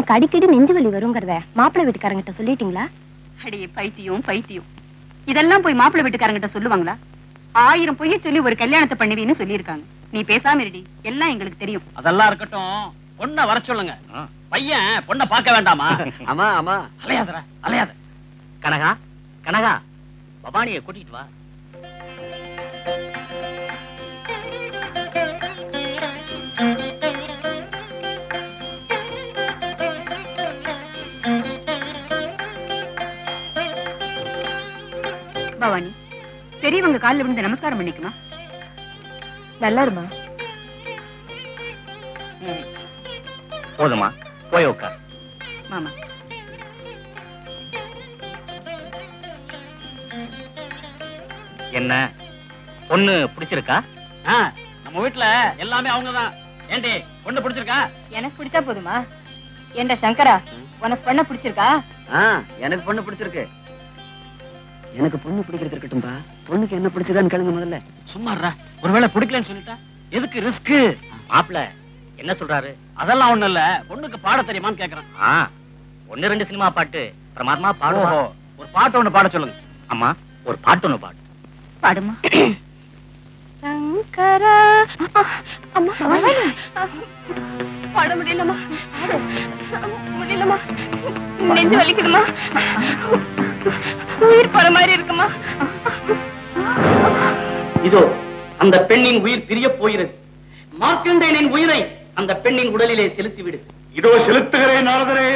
எனக்கு அடிக்கடி நெஞ்சு வலி வருங்கிறத மாப்பிள்ளை வீட்டுக்காரங்கிட்ட சொல்லிட்டீங்களா? அடியே பைத்தியம் பைத்தியம். இதெல்லாம் போய் மாப்பிள்ளை வீட்டுக்காரங்கிட்ட சொல்லுவாங்களா? ஆயிரம் பொய்ய சொல்லி ஒரு கல்யாணத்தை பண்ணுவீன்னு சொல்லியிருக்காங்க. நீ பேசாம இருடி. எல்லாம் எங்களுக்கு தெரியும். அதெல்லாம் இருக்கட்டும். பொண்ண வர சொல்லுங்க. பையன் பொண்ண பார்க்க வேண்டாமா? ஆமா ஆமா. அலையாதடா அலையாத. கனகா கனகா பவானிய கூட்டிட்டு வா. பவானி. பெரியவங்க காலில் விழுந்து நமஸ்காரம் பண்ணிக்குமா? நல்லா இருமா போதுமா போய் உட்கார் மாமா. என்ன? பொண்ணு பிடிச்சிருக்கா? நம்ம வீட்டுல எல்லாமே அவங்கதான். ஏண்டி பொண்ணு பிடிச்சிருக்கா? எனக்கு பிடிச்சா போதுமா? ஏண்டா சங்கரா உனக்கு பொண்ண பிடிச்சிருக்கா? எனக்கு பொண்ணு பிடிச்சிருக்கு. எனக்கு பொண்ணு பிடிக்கிறது இருக்கட்டும்பா. பொண்ணுக்கு என்ன பிடிச்சதான்னு கேளுங்க முதல்ல. சும்மாறா ஒருவேளை பிடிக்கலன்னு சொல்லிட்டா எதுக்கு ரிஸ்க் மாப்பிள என்ன சொல்றாரு? அதெல்லாம் ஒண்ணு இல்ல. பொண்ணுக்கு பாட தெரியுமான்னு கேக்குறேன். ஒண்ணு ரெண்டு சினிமா பாட்டு. பிரமாதமா பாடுவா ஒரு பாட்டு ஒண்ணு பாட சொல்லுங்க. அம்மா ஒரு பாட்டு ஒண்ணு பாடு. பாடுமா? சங்கரா. அம்மா பாட முடியலமா முடியலமா நெஞ்சு வலிக்குதுமா உயிர் போற மாதிரி இருக்குமா? இதோ அந்த பெண்ணின் உயிர் பிரிய போகிறது. மார்க்கண்டேனின் உயிரை அந்த பெண்ணின் உடலிலே செலுத்தி விடு இதோ செலுத்துகிறேன் நாரதரே.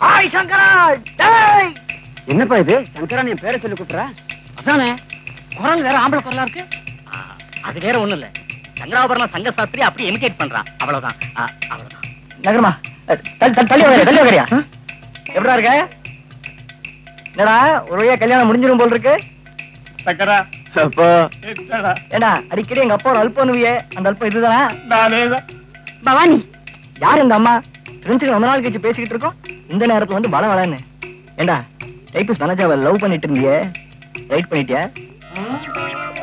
ஹாய் சங்கரா! டேய்! என்னப்பா இது? சங்கரன் என் பேரை சொல்லி கூப்பிடுறா? அதானே குரல் வேற ஆம்பளை குரலா இருக்கு. அது வேற ஒண்ணும் இல்ல. சங்கராபரணம் சங்க சாஸ்திரி அப்படி இமிடேட் பண்றான். அவ்வளவுதான். அவ்வளவுதான். நகரமா? தள்ளி வரையா தள்ளி வரையா எப்படா இருக்க? என்னடா ஒரு வழியா கல்யாணம் முடிஞ்சிரும் போல் இருக்கு? சக்கரா அப்போ. என்னடா? ஏடா அடிக்கடி எங்க அப்பா ஒரு அல்பம் அனுவியே அந்த அல்பம் இதுதானா? பவானி. யார் இந்த அம்மா? ரொம்ப நாள் கழிச்சு பேசிக்கிட்டு இருக்கோம். இந்த நேரத்துல வந்து பல வளன்னு ஏண்டா டைபிஸ்ட் மனஜாவை லவ் பண்ணிட்டு இருந்தியே? ரைட் பண்ணிட்டியா?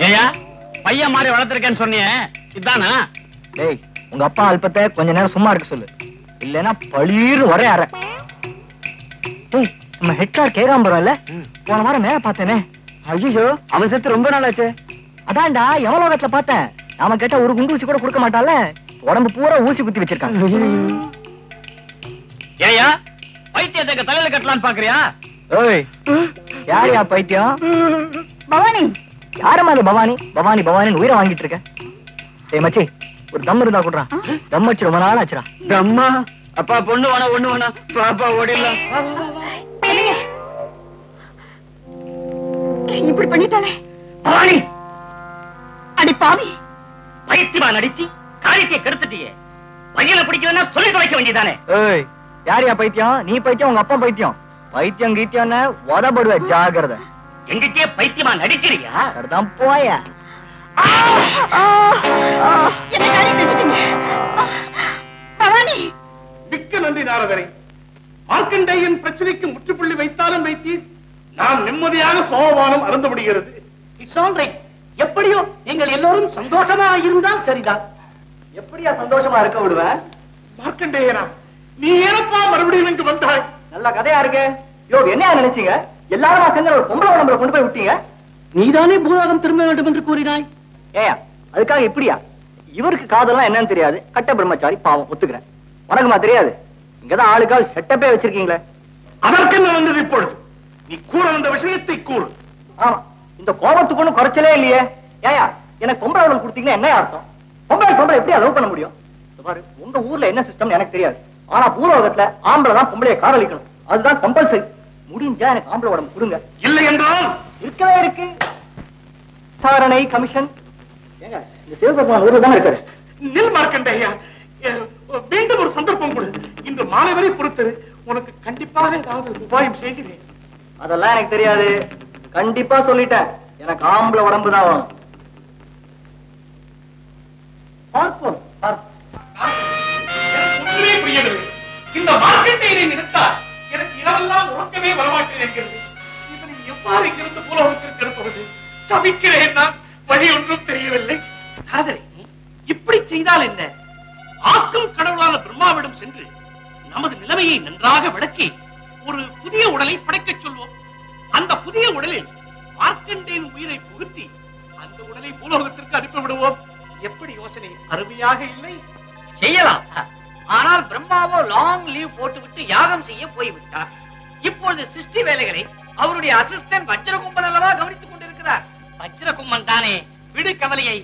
ஏயா பையன் மாதிரி வளர்த்திருக்கேன்னு சொன்னியே. இதானா? டேய் உங்க அப்பா அல்பத்தை கொஞ்ச நேரம் சும்மா இருக்க சொல்லு. இல்லைன்னா பளீர் ஒரே அற நம்ம ஹெட்லார் கேகாம்பரம் இல்ல போன வாரம் மேல பார்த்தேனே. ஐயோ அவன் செத்து ரொம்ப நாள் ஆச்சு அதான்டா எவலோகத்துல பார்த்தேன். நாம கேட்டா ஒரு குண்டு ஊசி கூட கொடுக்க மாட்டான்ல. உடம்பு பூரா ஊசி குத்தி வச்சிருக்காங்க ஏயா பைத்தியத்தை தலையில கட்டலான்னு பாக்குறியா? ஓய் யாரையா பைத்தியம்? பவானி. யாரம்மா அது பவானி? பவானி பவானின்னு உயிரை வாங்கிட்டு இருக்க. டேய் மச்சி ஒரு தம் இருந்தா கொடுறான் தம் வச்சு ரொம்ப நாள் ஆச்சுடா. அம்மா அப்பா பொண்ணு வேணா ஒண்ணு வேணா பாப்பா ஓடிடலாம். இப்படி பண்ணிட்டானே பவானி அடி பாவி. பைத்தியமா நடிச்சு காரியத்தை கெடுத்துட்டியே. பையனை பிடிக்கலன்னா சொல்லி தொலைக்க வேண்டியதானே? ஏய் யாரையா பைத்தியம்? நீ பைத்தியம் உங்க அப்பா பைத்தியம். பைத்தியம் கீத்தியம்னு உதப்படுவ ஜாகிரத எங்கிட்டே பைத்தியமா நடிக்கிறியா? சரிதான் போயா. மிக்க நன்றி நாரதரே. மார்க்கண்டேயன் பிரச்சனைக்கு முற்றுப்புள்ளி வைத்தாலும் வைத்தீர். நாம் நிம்மதியாக சோபானம் அறந்து விடுகிறது இட்ஸ் ஆல் ரைட் எப்படியோ நீங்கள் எல்லோரும் சந்தோஷமா இருந்தால் சரிதான். எப்படியா சந்தோஷமா இருக்க விடுவேன் மார்க்கண்டேயனா நீ ஏனப்பா மறுபடியும் இங்கு வந்தாய்? நல்ல கதையா இருக்கு. யோ என்ன நினைச்சீங்க? எல்லாரும் சேர்ந்து ஒரு பொம்பளை உடம்புல கொண்டு போய் விட்டீங்க? நீதானே பூலோகம் திரும்ப வேண்டும் என்று கூறினாய்? ஏயா அதுக்காக இப்படியா? இவருக்கு காதெல்லாம் என்னன்னு தெரியாது. கட்ட பிரம்மச்சாரி பாவம் ஒத்துக்கிறேன். உனக்குமா தெரியாது? இங்கதான் ஆளுக்கால் செட்டப்பே வச்சிருக்கீங்களே. அதற்கு என்ன வந்தது இப்பொழுது? நீ கூற வந்த விஷயத்தை கூறு. ஆமா இந்த கோபத்துக்கு ஒண்ணும் குறைச்சலே இல்லையே. ஏயா எனக்கு பொம்பளை உடம்பு கொடுத்தீங்கன்னா என்ன அர்த்தம்? பொம்பளை பொம்பளை எப்படி அலோவ் பண்ண முடியும்? பாரு உங்க ஊர்ல என்ன சிஸ்டம் எனக்கு தெரியாது. ஆனா பூலோகத்துல ஆம்பளை தான் பொம்பளைய காதலிக்கணும். அதுதான் கம்பல்சரி முடிஞ்சா எனக்கு ஆம்பளை உடம்பு கொடுங்க. இல்லை என்றால்? இருக்கவே இருக்கு. விசாரணை கமிஷன் இந்த சிவபெருமான் ஊர்ல தான் இருக்காரு? நில் மார்க்கண்டேயா அஹ், மீண்டும் ஒரு சந்தர்ப்பம் கொடு. இன்று மாலை வரை பொறுத்தது உனக்கு கண்டிப்பாக ஏதாவது உபாயம் செய்கிறேன். அதெல்லாம் எனக்கு தெரியாது. கண்டிப்பா சொல்லிட்டேன். எனக்கு ஆம்பளை உடம்பு தான் பார்ப்போம் புரியவில்லை. இந்த மார்க்கெட்டை நிறுத்தால் எனக்கு இரவெல்லாம் உறக்கமே வரமாட்டேன் என்கிறது இதனை எவ்வாறு இங்கிருந்து புலவத்திற்கு எடுப்பது தவிக்கிறேன் நான். வழி ஒன்றும் தெரியவில்லை. ஆதரை இப்ப செய்தால் என்ன? ஆக்கும் கடவுளான பிரம்மாவிடம் சென்று நமது நிலைமையை நன்றாக விளக்கி ஒரு புதிய உடலை படைக்கச் சொல்வோம். அந்த புதிய உடலில் மார்க்கண்டேன் உயிரை புகுத்தி அந்த உடலை பூலோகத்திற்கு அனுப்பி விடுவோம். எப்படி யோசனை? அருமையாக இல்லை. செய்யலாம் ஆனால் பிரம்மாவோ லாங் லீவ் போட்டுவிட்டு யாகம் செய்ய போய்விட்டார். இப்பொழுது சிருஷ்டி வேலைகளை அவருடைய அசிஸ்டன்ட் வஜ்ரகும்பன் அல்லவா கவனித்துக் வஜ்ரகும்பன் தானே? விடு கவலையை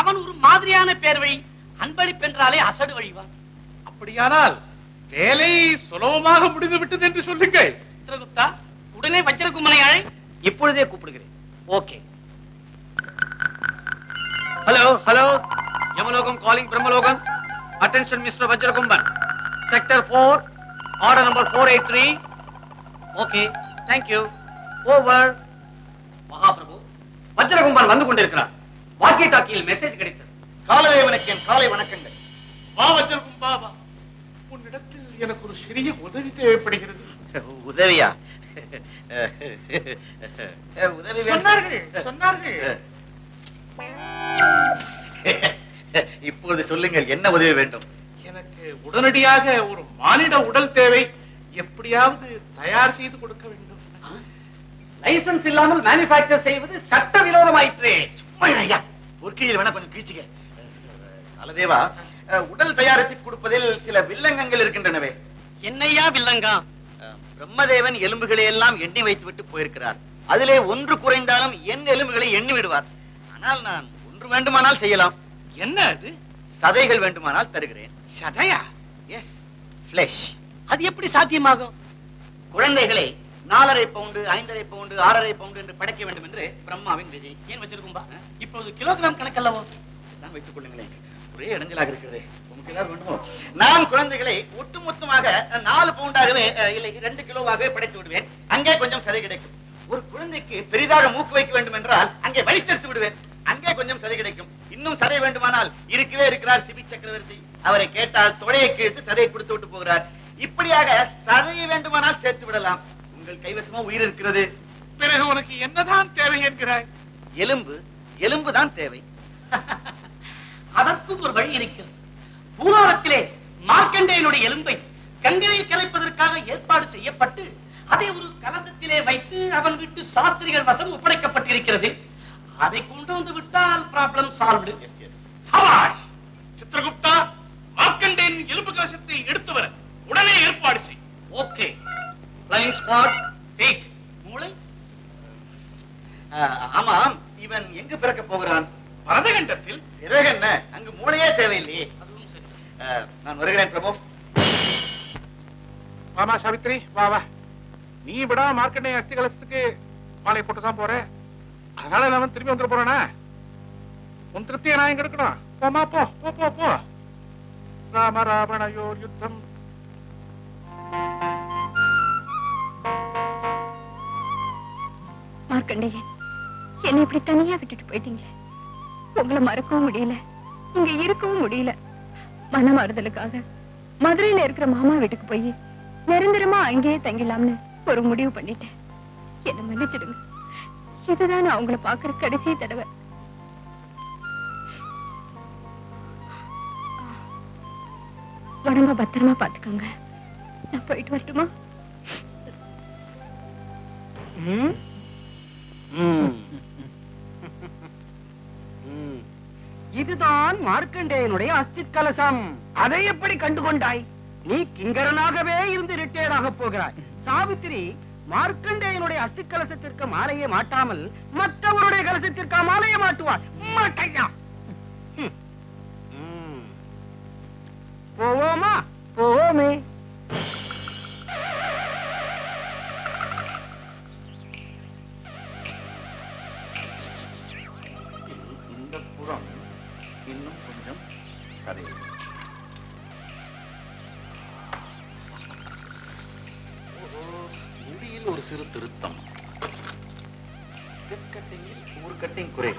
அவன் ஒரு மாதிரியான பேர்வை. அன்பளிப்பென்றாலே அசடு வழிவான் அப்படியானால் வேலை சுலபமாக முடிந்து விட்டது என்று சொல்லுங்கள். சித்திரகுப்தா உடனே வஜ்ரகும்பனை அழை. இப்பொழுதே கூப்பிடுகிறேன். Okay. Hello hello. Yamalokam calling Brahmalokam. Attention mister Vajrakumban sector four order number four eight three okay thank you over Vajrakumban வந்து கொண்டிருக்கிறார். வாக்கி டாக்கியில் மெசேஜ் கிடைத்தது. காலதேவனுக்கு என் காலை வணக்கங்கள். வா வச்சிருக்கும் பாபா உன்னிடத்தில் எனக்கு ஒரு சிறிய உதவி தேவைப்படுகிறது. உதவியா? உதவி. சொன்னார்கள் சொன்னார்கள். இப்பொழுது சொல்லுங்கள் என்ன உதவி வேண்டும்? எனக்கு உடனடியாக ஒரு மானிட உடல் தேவை. எப்படியாவது தயார் செய்து கொடுக்க வேண்டும். லைசன்ஸ் இல்லாமல் மேனுஃபேக்சர் செய்வது சட்ட விரோதமாயிற்றே ஐயா. பொற்கையில் வேணா கொஞ்சம் கீழ்ச்சிக்க. காலதேவா அஹ், உடல் தயாரித்து கொடுப்பதில் சில வில்லங்கங்கள் இருக்கின்றனவே. என்னையா வில்லங்கா? பிரம்மதேவன் எலும்புகளை எல்லாம் எண்ணி வைத்து விட்டு போயிருக்கிறார். அதிலே ஒன்று குறைந்தாலும் என் எலும்புகளை எண்ணி விடுவார். ஆனால் நான் ஒன்று வேண்டுமானால் செய்யலாம். என்ன அது? சதைகள் வேண்டுமானால் தருகிறேன். சதையா? எஸ் ஃபிளஷ் அது எப்படி சாத்தியமாகும்? குழந்தைகளை நாலரை பவுண்டு ஐந்தரை பவுண்டு ஆறரை பவுண்டு என்று படைக்க வேண்டும் என்று பிரம்மாவின் விதி. ஏன் வச்சிருக்கும்பா இப்போது கிலோகிராம் கணக்கல்லவோ? நான் வைத்துக் கொள்ளுங்களேன். ஒரே இடைஞ்சலாக இருக்கிறது. உங்களுக்கு ஏதாவது வேண்டுமோ? நான் குழந்தைகளை ஒட்டுமொத்தமாக நாலு பவுண்டாகவே இல்லை ரெண்டு கிலோவாகவே படைத்து விடுவேன். அங்கே கொஞ்சம் சதை கிடைக்கும். ஒரு குழந்தைக்கு பெரிதாக மூக்கு வைக்க வேண்டும் என்றால் அங்கே வழித்தெடுத்து விடுவேன். அங்கே கொஞ்சம் சதை கிடைக்கும். இன்னும் சதை வேண்டுமானால் இருக்கவே இருக்கிறார் சிபி சக்கரவர்த்தி. அவரை கேட்டால் தொடையை கேட்டு சதையை கொடுத்து விட்டு போகிறார். இப்படியாக சதையை வேண்டுமானால் சேர்த்து விடலாம். உங்கள் கைவசமோ உயிர் இருக்கிறது. பிறகு உனக்கு என்னதான் தேவை என்கிறாய்? எலும்பு எலும்பு தான் தேவை. அதற்கும் ஒரு வழி இருக்கிறது. பூலோகத்திலே மார்க்கண்டேயனுடைய எலும்பை கங்கையில் கலைப்பதற்காக ஏற்பாடு செய்யப்பட்டு அதை ஒரு கலசத்திலே வைத்து அவன் விட்டு சாஸ்திரிகள் வசம் ஒப்படைக்கப்பட்டிருக்கிறது. அதை கொண்டு வந்து விட்டால் ப்ராப்ளம் சால்வ்டு சபாஷ்! சித்திரகுப்தா ஃப்ளைங் ஸ்குவாட் எயிட் மூளை? ஆமாம் இவன் எங்கு பிறக்க போகிறான்? பரதகண்டத்தில். பிறகு என்ன? அங்கு மூளையே தேவையில்லையே. அதுவும் சரி. நான் வருகிறேன் பிரபு. வாமா சாவித்ரி. வா வா. நீ விடா மார்க்கண்டே அஸ்தி கலசத்துக்கு மாலை போட்டு தான் போற. அதனால நான் திரும்பி வந்துட போறேனா? உன் திருப்தியை நான் எங்க இருக்கணும் போமா போ போ போ போ. ராம ராவணயோர் யுத்தம் மார்க்கண்டேயன் என்னை இப்படி தனியா விட்டுட்டு போயிட்டீங்க உங்களை மறக்கவும் முடியல. இங்க இருக்கவும் முடியல. மன மாறுதலுக்காக மதுரையில இருக்கிற மாமா வீட்டுக்கு போய் நிரந்தரமா அங்கேயே தங்கிடலாம்னு ஒரு முடிவு பண்ணிட்டேன். என்ன மன்னிச்சிடுங்க. இதுதான் நான் உங்களை பாக்குற கடைசி தடவை. உடம்ப பத்திரமா பாத்துக்கோங்க நான் போயிட்டு வரட்டுமா? இதுதான் மார்க்கண்டேயனுடைய அஸ்தி கலசம் அதை எப்படி கண்டுகொண்டாய்? நீ கிங்கரனாகவே இருந்து ரிட்டையர் ஆக போகிறாய். சாவித்திரி மார்க்கண்டேயனுடைய அஸ்தி கலசத்திற்கு மாலையே மாட்டாமல் மற்றவருடைய கலசத்திற்கு மாலையே மாட்டுவாள். மாட்டையா? சிறு திருத்தம். ஸ்டெப் கட்டிங்கில் ஒரு கட்டிங் குறை.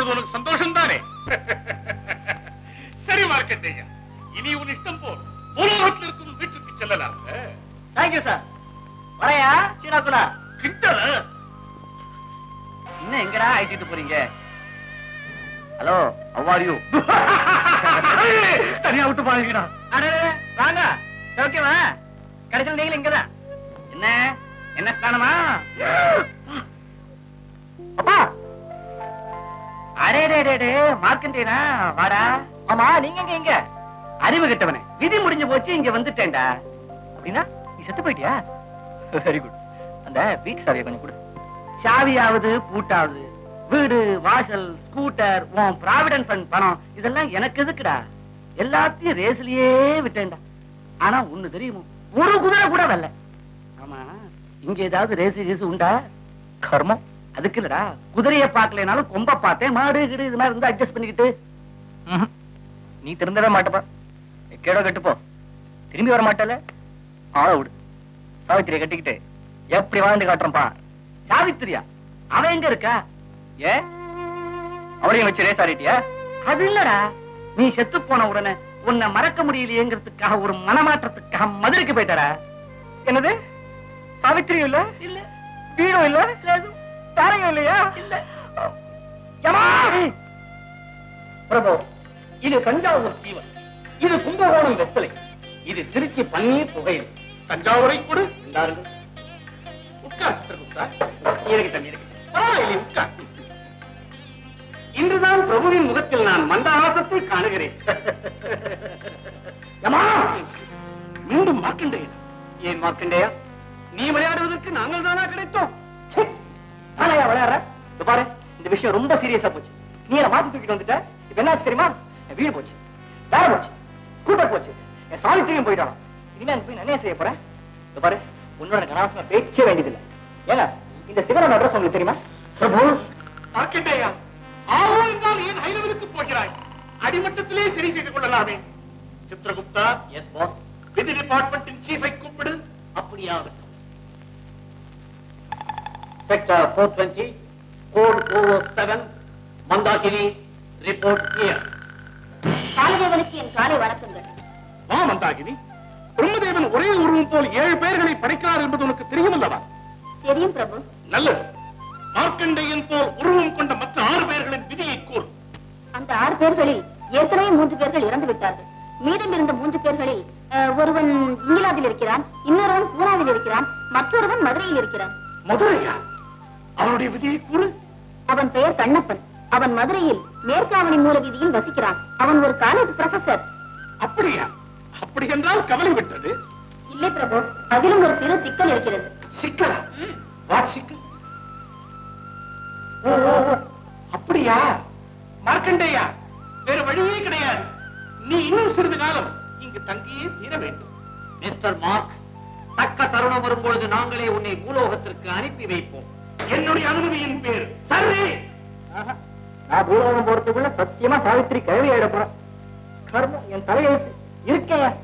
இப்பொழுது உனக்கு சந்தோஷம் தானே சரி மார்க்கண்டேயா இனி உன் இஷ்டம் போல் பூலோகத்தில் இருக்கும் வீட்டுக்கு செல்லலாம். தேங்க்யூ சார் வரையா சீனாக்குடா கிட்டல இன்னும் எங்கடா ஆயிட்டு போறீங்க? ஹலோ அவ்வார் யூ தனியா விட்டு பாருங்கடா அடே வாங்க. ஓகேவா கடைசியில் நீங்களும் இங்கதான். என்ன? என்ன காணுமா அப்பா மார்க்கண்டேனா? வாடா. ஆமா நீங்க எங்க அறிவு கெட்டவனே. விதி முடிஞ்சு போச்சு இங்க வந்துட்டேன்டா. அப்படின்னா நீ செத்து போயிட்டியா? வெரி குட் அந்த வீட்டு சாவியை கொஞ்சம் கொடு. சாவியாவது பூட்டாவது. வீடு வாசல் ஸ்கூட்டர் உன் ப்ராவிடன்ட் ஃபண்ட் பணம் இதெல்லாம் எனக்கு எதுக்குடா? எல்லாத்தையும் ரேஸ்லயே விட்டேன்டா. ஆனா ஒண்ணு தெரியுமோ? ஒரு குதிரை கூட வரல. ஆமா இங்க ஏதாவது ரேஸ் கீசு உண்டா? கர்மம். அதுக்கு இல்லடா. குதிரைய பார்க்கலனாலும் கொம்ப பார்த்தேன். மாடு கிடு இது மாதிரி இருந்தா அட்ஜஸ்ட் பண்ணிக்கிட்டு. நீ திருந்தவே மாட்டப்பா. கேடோ கட்டுப்போ. திரும்பி வர மாட்டல ஆள விடு. சாவித்திரியை கட்டிக்கிட்டு எப்படி வாழ்ந்து காட்டுறப்பா சாவித்திரியா? அவ எங்க இருக்கா? ஏ? அவளையும் வச்சு ரேஸ் ஆடிட்டியா? அது இல்லடா. நீ செத்து போன உடனே உன்னை மறக்க முடியலையேங்கிறதுக்காக ஒரு மனமாற்றத்துக்காக மதுரைக்கு போயிட்டடா என்னது? சாவித்திரியும் இல்ல? இல்ல. வீடும் இல்ல? தாரையும் இல்லையா? பிரபு இது தஞ்சாவூர் சீவன். இது கும்பகோணம் வெத்தலை இது திருச்சி பன்னீர் புகையில். தஞ்சாவூரை கூட இந்தாருங்க. உட்கார் சித்திரகுப்தா இருக்கு தம்பி இருக்கு. பரவாயில்லை உட்கார் இன்றுதான் பிரபுவின் முகத்தில் நான் மந்தஹாசத்தை காணுகிறேன். மீண்டும் மார்க்கண்டேயன். ஏன் மார்க்கண்டேயா? நீ விளையாடுவதற்கு நாங்கள் தானா கிடைத்தோம். விஷயம் ரொம்ப சீரியஸா போச்சு. நீ என்ன மாத்தி தூக்கிட்டு வந்துட்ட இப்ப என்னாச்சு தெரியுமா? வீடு போச்சு. வேலை போச்சு. ஸ்கூட்டர் போச்சு. என் சாவித்திரியும் போயிட்டான். இனிமே போய் நான் என்ன செய்ய போறேன்? பாரு உன்னோட அனாவசியமா பேச்சே வேண்டியதில்லை. ஏங்க இந்த சிவனோட அட்ரஸ் உங்களுக்கு தெரியுமா? பிரபு ஏன் போகிறாய்? அடிமட்டத்திலே சரி செய்து கொள்ளலாமே. சித்திரகுப்தா எஸ் பாஸ் விதி டிபார்ட்மெண்டின் சீஃபை கூப்பிடு. அப்படியாகட்டும். Sector four twenty over seven Mandakini report clear காலதேவனுக்கு என் காலை வணக்கங்கள். வா மந்தாகினி. பிரம்மதேவன் ஒரே உருவம் போல் ஏழு பேர்களை படைக்கிறார் என்பது உனக்கு தெரியும் அல்லவா தெரியும் பிரபு. நல்லது. மார்க்கண்டேயன் போல் உருவம் கொண்ட மற்ற ஆறு பேர்களின் விதியை கூறு. அந்த ஆறு பேர்களில் ஏற்கனவே மூன்று பேர்கள் இறந்து விட்டார்கள். மீதம் இருந்த மூன்று பேர்களில் அஹ், ஒருவன் இங்கிலாந்தில் இருக்கிறான் இன்னொருவன் பூனாவில் இருக்கிறான் மற்றொருவன் மதுரையில் இருக்கிறான். மதுரையா? அவனுடைய விதியை கூறு. அவன் பெயர் கண்ணப்பன். அவன் மதுரையில் மேற்காவணி மூல வீதியில் வசிக்கிறான். அவன் ஒரு காலேஜ் ப்ரொஃபசர் அப்படியா? அப்படி என்றால் கவலை விட்டது. இல்லை பிரபு அதிலும் ஒரு சிறு சிக்கல் இருக்கிறது. சிக்கலா? வாட் சிக்கல் அப்படியா? மார்க்கண்டேயா வேற வழியே கிடையாது. நீ இன்னும் சிறிது காலம் இங்கு தங்கியே தீர வேண்டும். மிஸ்டர் மார்க் தக்க தருணம் வரும்பொழுது நாங்களே உன்னை பூலோகத்திற்கு அனுப்பி வைப்போம். என்னுடைய அனுமதியின் பேர் சரி நான் பூலோகம் போறதுக்குள்ள சத்தியமா சாவித்திரி கிழவி ஆயிட போறேன். கர்மம் என் தலையெழுத்து. இருக்கேன்.